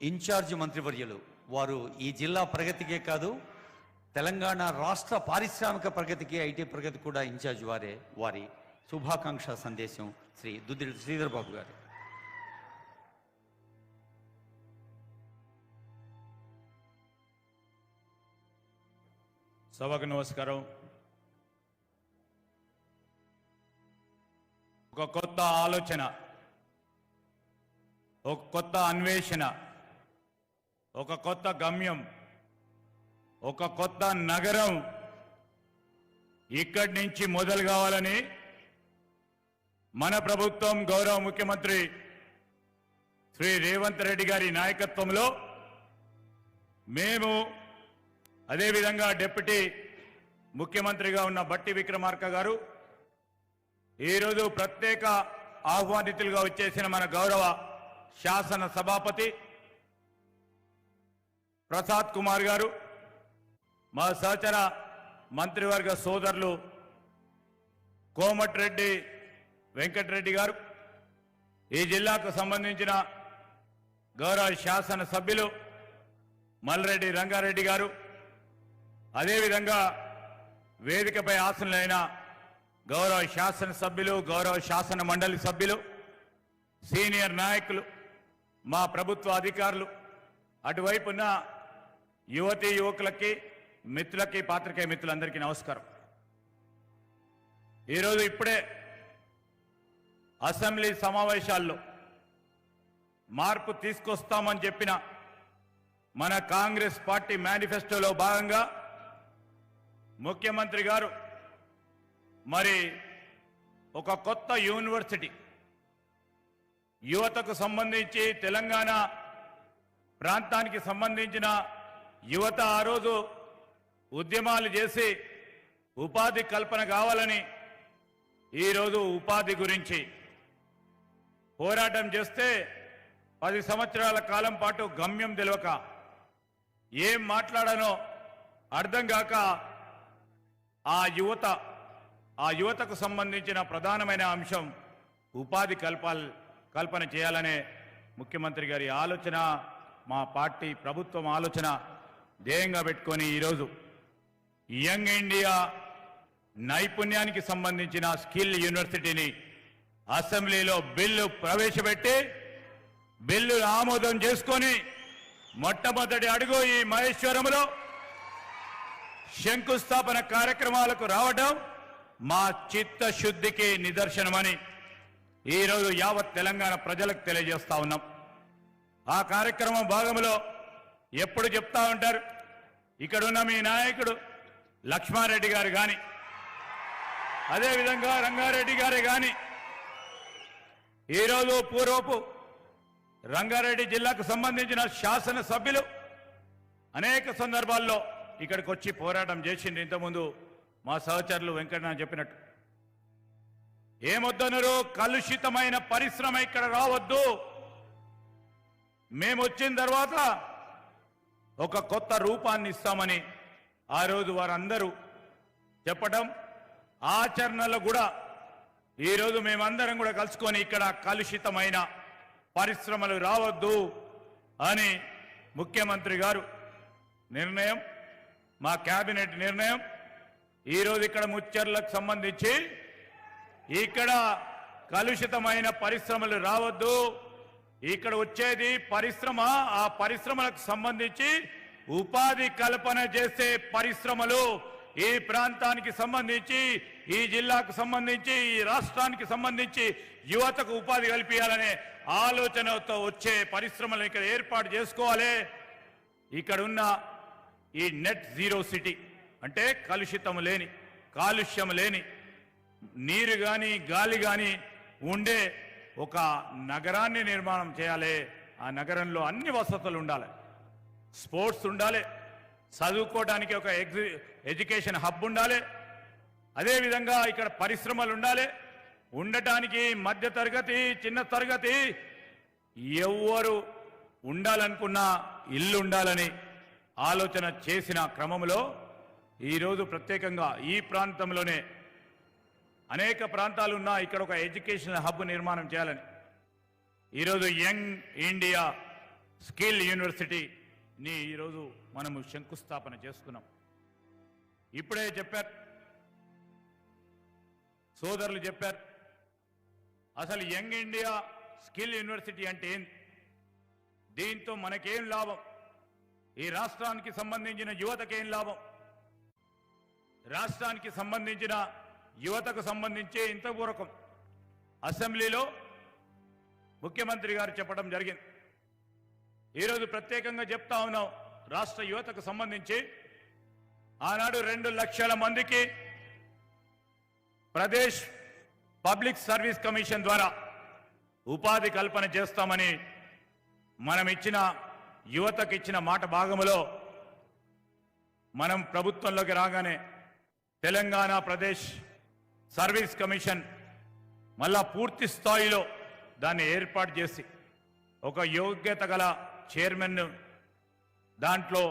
Incharge మంత్రివర్యులు. వారు ఈ జిల్లా ప్రగతికే కాదు తెలంగాణ రాష్ట్ర పారిశ్రామిక ప్రగతికి ఐటీ ప్రగతి కూడా ఇన్ఛార్జ్ వారే వారి శుభాకాంక్ష సందేశం శ్రీ దుద్దిడి శ్రీధర్ బాబు గారు. సభకు నమస్కారం. ఒక కొత్త ఆలోచన ఒక కొత్త అన్వేషణ ఒక కొత్త గమ్యం ఒక కొత్త నగరం ఇక్కడి నుంచి మొదలు కావాలని మన ప్రభుత్వం గౌరవ ముఖ్యమంత్రి శ్రీ రేవంత్ రెడ్డి గారి నాయకత్వంలో మేము అదేవిధంగా డిప్యూటీ ముఖ్యమంత్రిగా ఉన్న బట్టి విక్రమార్క గారు ఈరోజు ప్రత్యేక ఆహ్వానితులుగా వచ్చేసిన మన గౌరవ శాసన సభాపతి ప్రసాద్ కుమార్ గారు మా సహచర మంత్రివర్గ సోదరులు కోమటిరెడ్డి వెంకటరెడ్డి గారు ఈ జిల్లాకు సంబంధించిన గౌరవ శాసన సభ్యులు మల్రెడ్డి రంగారెడ్డి గారు అదేవిధంగా వేదికపై ఆసనులైన గౌరవ శాసన సభ్యులు గౌరవ శాసన మండలి సభ్యులు సీనియర్ నాయకులు మా ప్రభుత్వ అధికారులు అటువైపున్న యువతి యువకులకి మిత్రులకి పాత్రికేయ మిత్రులందరికీ నమస్కారం. ఈరోజు ఇప్పుడే అసెంబ్లీ సమావేశాల్లో మార్పు తీసుకొస్తామని చెప్పిన మన కాంగ్రెస్ పార్టీ మేనిఫెస్టోలో భాగంగా ముఖ్యమంత్రి గారు మరి ఒక కొత్త యూనివర్సిటీ యువతకు సంబంధించి తెలంగాణ ప్రాంతానికి సంబంధించిన యువత ఆ రోజు ఉద్యమాలు చేసి ఉపాధి కల్పన కావాలని ఈరోజు ఉపాధి గురించి పోరాటం చేస్తే పది సంవత్సరాల కాలం పాటు గమ్యం తెలియక ఏం మాట్లాడానో అర్థం కాక ఆ యువత ఆ యువతకు సంబంధించిన ప్రధానమైన అంశం ఉపాధి కల్పాల్ కల్పన చేయాలనే ముఖ్యమంత్రి గారి ఆలోచన మా పార్టీ ప్రభుత్వం ఆలోచన. ధ్యేయంగా పెట్టుకొని ఈరోజు యంగ్ ఇండియా నైపుణ్యానికి సంబంధించిన స్కిల్ యూనివర్సిటీని అసెంబ్లీలో బిల్లు ప్రవేశపెట్టి బిల్లు ఆమోదం చేసుకొని మొట్టమొదటి అడుగు ఈ మహేశ్వరంలో శంకుస్థాపన కార్యక్రమాలకు రావడం మా చిత్తశుద్ధికి నిదర్శనమని ఈరోజు యావత్ తెలంగాణ ప్రజలకు తెలియజేస్తా ఉన్నాం. ఆ కార్యక్రమం భాగంలో ఎప్పుడు చెప్తా ఉంటారు? ఇక్కడున్న మీ నాయకుడు లక్ష్మారెడ్డి గారు కానీ అదేవిధంగా రంగారెడ్డి గారే కానీ ఈరోజు పూర్వపు రంగారెడ్డి జిల్లాకు సంబంధించిన శాసన సభ్యులు అనేక సందర్భాల్లో ఇక్కడికి వచ్చి పోరాటం చేసింది ఇంతకుముందు మా సహచరులు వెంకన్న చెప్పినట్టు. ఏమొద్దనరు? కలుషితమైన పరిశ్రమ ఇక్కడ రావద్దు. మేము వచ్చిన తర్వాత ఒక కొత్త రూపాన్ని ఇస్తామని ఆ రోజు వారందరూ చెప్పడం ఆచరణలో కూడా ఈరోజు మేమందరం కూడా కలుసుకొని ఇక్కడ కలుషితమైన పరిశ్రమలు రావద్దు అని ముఖ్యమంత్రి గారు నిర్ణయం మా కేబినెట్ నిర్ణయం. ఈరోజు ఇక్కడ ముచ్చర్లకు సంబంధించి ఇక్కడ కలుషితమైన పరిశ్రమలు రావద్దు. ఇక్కడ వచ్చేది పరిశ్రమ. ఆ పరిశ్రమలకు సంబంధించి ఉపాధి కల్పన చేసే పరిశ్రమలు ఈ ప్రాంతానికి సంబంధించి ఈ జిల్లాకు సంబంధించి ఈ రాష్ట్రానికి సంబంధించి యువతకు ఉపాధి కల్పించాలనే ఆలోచనతో వచ్చే పరిశ్రమలు ఇక్కడ ఏర్పాటు చేసుకోవాలి. ఇక్కడ ఉన్న ఈ నెట్ జీరో సిటీ అంటే కలుషితం లేని కాలుష్యం లేని నీరు కానీ గాలి కానీ ఉండే ఒక నగరాన్ని నిర్మాణం చేయాలి. ఆ నగరంలో అన్ని వసతులు ఉండాలి. స్పోర్ట్స్ ఉండాలి. చదువుకోవడానికి ఒక ఎగ్జి ఎడ్యుకేషన్ హబ్ ఉండాలి. అదేవిధంగా ఇక్కడ పరిశ్రమలు ఉండాలి. ఉండటానికి మధ్య తరగతి చిన్న తరగతి ఎవ్వరు ఉండాలనుకున్న ఇల్లు ఉండాలని ఆలోచన చేసిన క్రమంలో ఈరోజు ప్రత్యేకంగా ఈ ప్రాంతంలోనే అనేక ప్రాంతాలు ఉన్నా ఇక్కడ ఒక ఎడ్యుకేషన్ హబ్ నిర్మాణం చేయాలని. ఈరోజు యంగ్ ఇండియా స్కిల్ యూనివర్సిటీని ఈరోజు మనము శంకుస్థాపన చేసుకున్నాం. ఇప్పుడే చెప్పారు. సోదరులు చెప్పారు. అసలు యంగ్ ఇండియా స్కిల్ యూనివర్సిటీ అంటే ఏంది? దీంతో మనకేం లాభం? ఈ రాష్ట్రానికి సంబంధించిన యువతకేం లాభం? రాష్ట్రానికి సంబంధించిన యువతకు సంబంధించి ఇంతపూర్వకం అసెంబ్లీలో ముఖ్యమంత్రి గారు చెప్పడం జరిగింది. ఈరోజు ప్రత్యేకంగా చెప్తా ఉన్నాం రాష్ట్ర యువతకు సంబంధించి ఆనాడు రెండు లక్షల మందికి ప్రదేశ్ పబ్లిక్ సర్వీస్ కమిషన్ ద్వారా ఉపాధి కల్పన చేస్తామని మనం ఇచ్చిన యువతకు ఇచ్చిన మాట భాగములో మనం ప్రభుత్వంలోకి రాగానే తెలంగాణ ప్రదేశ్ సర్వీస్ కమిషన్ మళ్ళా పూర్తి స్థాయిలో దాన్ని ఏర్పాటు చేసి ఒక యోగ్యత గల చైర్మన్ దాంట్లో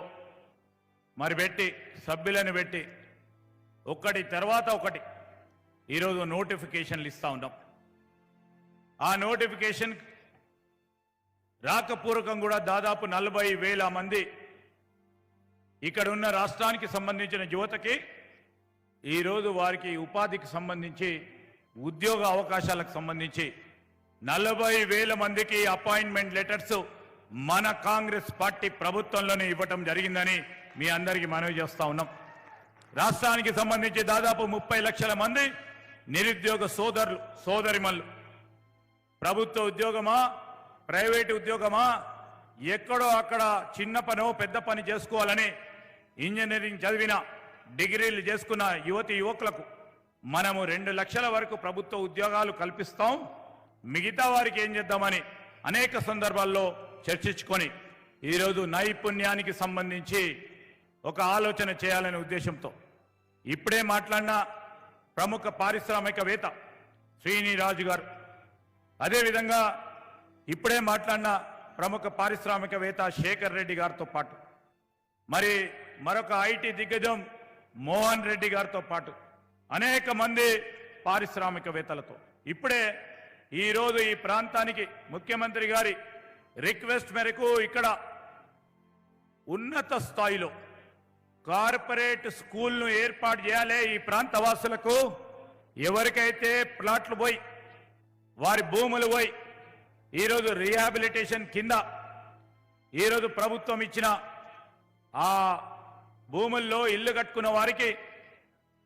మరి పెట్టి సభ్యులను పెట్టి ఒకటి తర్వాత ఒకటి ఈరోజు నోటిఫికేషన్లు ఇస్తా ఉన్నాం. ఆ నోటిఫికేషన్ రాకపూర్వకం కూడా దాదాపు నలభై వేల మంది ఇక్కడ ఉన్న రాష్ట్రానికి సంబంధించిన యువతకి ఈరోజు వారికి ఉపాధికి సంబంధించి ఉద్యోగ అవకాశాలకు సంబంధించి నలభై వేల మందికి అపాయింట్మెంట్ లెటర్స్ మన కాంగ్రెస్ పార్టీ ప్రభుత్వంలోనే ఇవ్వటం జరిగిందని మీ అందరికీ మనవి చేస్తా ఉన్నాం. రాష్ట్రానికి సంబంధించి దాదాపు ముప్పై లక్షల మంది నిరుద్యోగ సోదరులు సోదరిమల్లు ప్రభుత్వ ఉద్యోగమా ప్రైవేట్ ఉద్యోగమా ఎక్కడో అక్కడ చిన్న పనో పెద్ద పని చేసుకోవాలని ఇంజనీరింగ్ చదివిన డిగ్రీలు చేసుకున్న యువతి యువకులకు మనము రెండు లక్షల వరకు ప్రభుత్వ ఉద్యోగాలు కల్పిస్తాం. మిగతా వారికి ఏం చేద్దామని అనేక సందర్భాల్లో చర్చించుకొని ఈరోజు నైపుణ్యానికి సంబంధించి ఒక ఆలోచన చేయాలనే ఉద్దేశంతో ఇప్పుడే మాట్లాడిన ప్రముఖ పారిశ్రామికవేత్త శ్రీనిరాజు గారు. అదేవిధంగా ఇప్పుడే మాట్లాడిన ప్రముఖ పారిశ్రామికవేత్త శేఖర్ రెడ్డి గారితో పాటు. మరి మరొక ఐటీ దిగ్గజం మోహన్ రెడ్డి గారితో పాటు అనేక మంది పారిశ్రామికవేత్తలతో. ఇప్పుడే ఈరోజు ఈ ప్రాంతానికి ముఖ్యమంత్రి గారి రిక్వెస్ట్ మేరకు ఇక్కడ ఉన్నత స్థాయిలో కార్పొరేట్ స్కూల్ను ఏర్పాటు చేయాలి ఈ ప్రాంత వాసులకు ఎవరికైతే ప్లాట్లు పోయి వారి భూములు పోయి ఈరోజు రీహాబిలిటేషన్ కింద ఈరోజు ప్రభుత్వం ఇచ్చిన ఆ భూముల్లో ఇల్లు కట్టుకున్న వారికి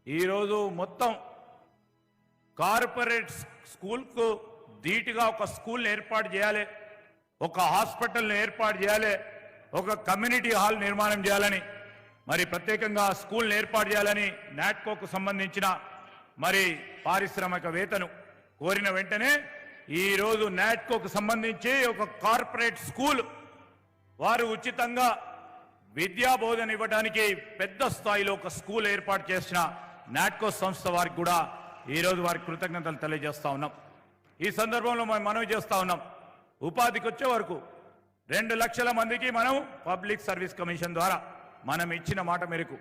ఈరోజు మొత్తం కార్పొరేట్ స్కూల్కు ధీటుగా ఒక స్కూల్ని ఏర్పాటు చేయాలి ఒక హాస్పిటల్ని ఏర్పాటు చేయాలి ఒక కమ్యూనిటీ హాల్ నిర్మాణం చేయాలని మరి ప్రత్యేకంగా స్కూల్ని ఏర్పాటు చేయాలని నాట్కోకు సంబంధించిన మరి పారిశ్రామికవేత్తను కోరిన వెంటనే ఈరోజు నాట్కోకు సంబంధించి ఒక కార్పొరేట్ స్కూల్ వారు ఉచితంగా విద్యా బోధన ఇవ్వడానికి పెద్ద స్థాయిలో ఒక స్కూల్ ఏర్పాటు చేసిన నాట్కో సంస్థ వారికి కూడా ఈరోజు వారికి కృతజ్ఞతలు తెలియజేస్తా ఉన్నాం. ఈ సందర్భంలో మనం మనవి చేస్తా ఉన్నాం. ఉపాధికి వచ్చే వరకు రెండు లక్షల మందికి మనం పబ్లిక్ సర్వీస్ కమిషన్ ద్వారా మనం ఇచ్చిన మాట మేరకు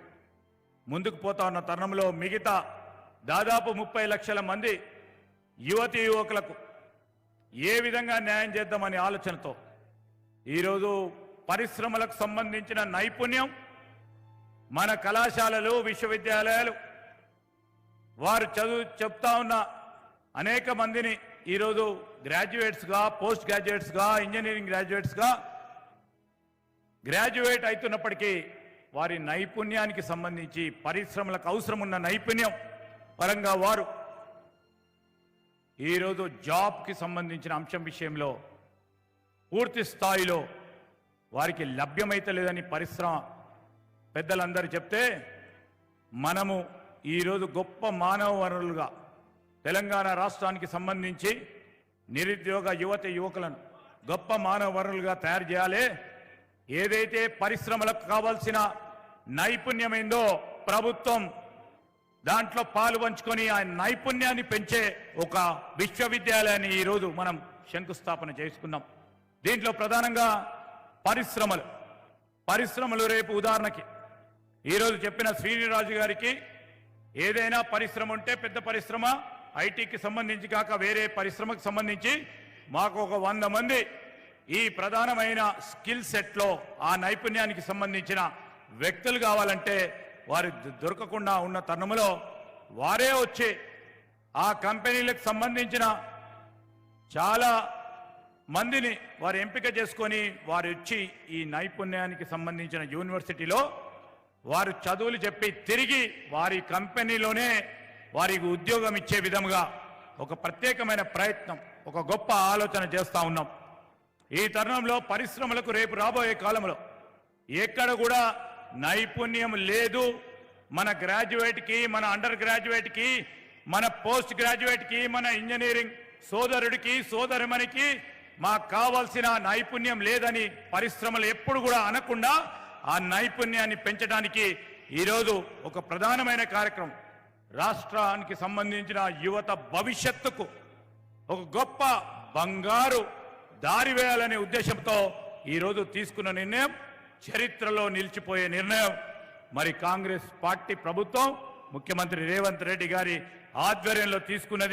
ముందుకు పోతా ఉన్న తరుణంలో మిగతా దాదాపు ముప్పై లక్షల మంది యువతి యువకులకు ఏ విధంగా న్యాయం చేద్దామనే ఆలోచనతో ఈరోజు పరిశ్రమలకు సంబంధించిన నైపుణ్యం మన కళాశాలలు విశ్వవిద్యాలయాలు. వారు చదువు చెప్తా ఉన్న అనేక మందిని ఈరోజు గ్రాడ్యుయేట్స్గా పోస్ట్ గ్రాడ్యుయేట్స్గా ఇంజనీరింగ్ గ్రాడ్యుయేట్స్గా గ్రాడ్యుయేట్ అవుతున్నప్పటికీ వారి నైపుణ్యానికి సంబంధించి పరిశ్రమలకు అవసరం ఉన్న నైపుణ్యం పరంగా వారు ఈరోజు జాబ్కి సంబంధించిన అంశం విషయంలో పూర్తి స్థాయిలో వారికి లభ్యమైతే లేదని పరిశ్రమ పెద్దలందరూ చెప్తే మనము ఈరోజు గొప్ప మానవ వనరులుగా తెలంగాణ రాష్ట్రానికి సంబంధించి నిరుద్యోగ యువత యువకులను గొప్ప మానవ వనరులుగా తయారు చేయాలి. ఏదైతే పరిశ్రమలకు కావాల్సిన నైపుణ్యమైందో ప్రభుత్వం దాంట్లో పాలు పంచుకొని ఆ నైపుణ్యాన్ని పెంచే ఒక విశ్వవిద్యాలయాన్ని ఈరోజు మనం శంకుస్థాపన చేసుకున్నాం. దీంట్లో ప్రధానంగా పరిశ్రమలు. పరిశ్రమలు రేపు ఉదాహరణకి. ఈరోజు చెప్పిన శ్రీనిరాజు గారికి ఏదైనా పరిశ్రమ ఉంటే పెద్ద పరిశ్రమ ఐటీకి సంబంధించి కాక వేరే పరిశ్రమకు సంబంధించి మాకు ఒక వంద మంది ఈ ప్రధానమైన స్కిల్ సెట్లో ఆ నైపుణ్యానికి సంబంధించిన వ్యక్తులు కావాలంటే వారు దొరకకుండా ఉన్న తరుణంలో వారే వచ్చి ఆ కంపెనీలకు సంబంధించిన చాలా మందిని వారు ఎంపిక చేసుకొని వారు వచ్చి ఈ నైపుణ్యానికి సంబంధించిన యూనివర్సిటీలో వారు చదువులు చెప్పి తిరిగి వారి కంపెనీలోనే వారికి ఉద్యోగం ఇచ్చే విధముగా ఒక ప్రత్యేకమైన ప్రయత్నం ఒక గొప్ప ఆలోచన చేస్తూ ఉన్నాం. ఈ తరుణంలో పరిశ్రమలకు రేపు రాబోయే కాలంలో ఎక్కడ కూడా నైపుణ్యం లేదు. మన గ్రాడ్యుయేట్కి మన అండర్ గ్రాడ్యుయేట్కి మన పోస్ట్ గ్రాడ్యుయేట్కి మన ఇంజనీరింగ్ సోదరుడికి సోదరిమణికి మాకు కావాల్సిన నైపుణ్యం లేదని పరిశ్రమలు ఎప్పుడు కూడా అనకుండా ఆ నైపుణ్యాన్ని పెంచడానికి ఈరోజు ఒక ప్రధానమైన కార్యక్రమం. రాష్ట్రానికి సంబంధించిన యువత భవిష్యత్తుకు ఒక గొప్ప బంగారు దారి వేయాలనే ఉద్దేశంతో ఈరోజు తీసుకున్న నిర్ణయం చరిత్రలో నిలిచిపోయే నిర్ణయం. మరి కాంగ్రెస్ పార్టీ ప్రభుత్వం ముఖ్యమంత్రి రేవంత్ రెడ్డి గారి ఆధ్వర్యంలో తీసుకున్నది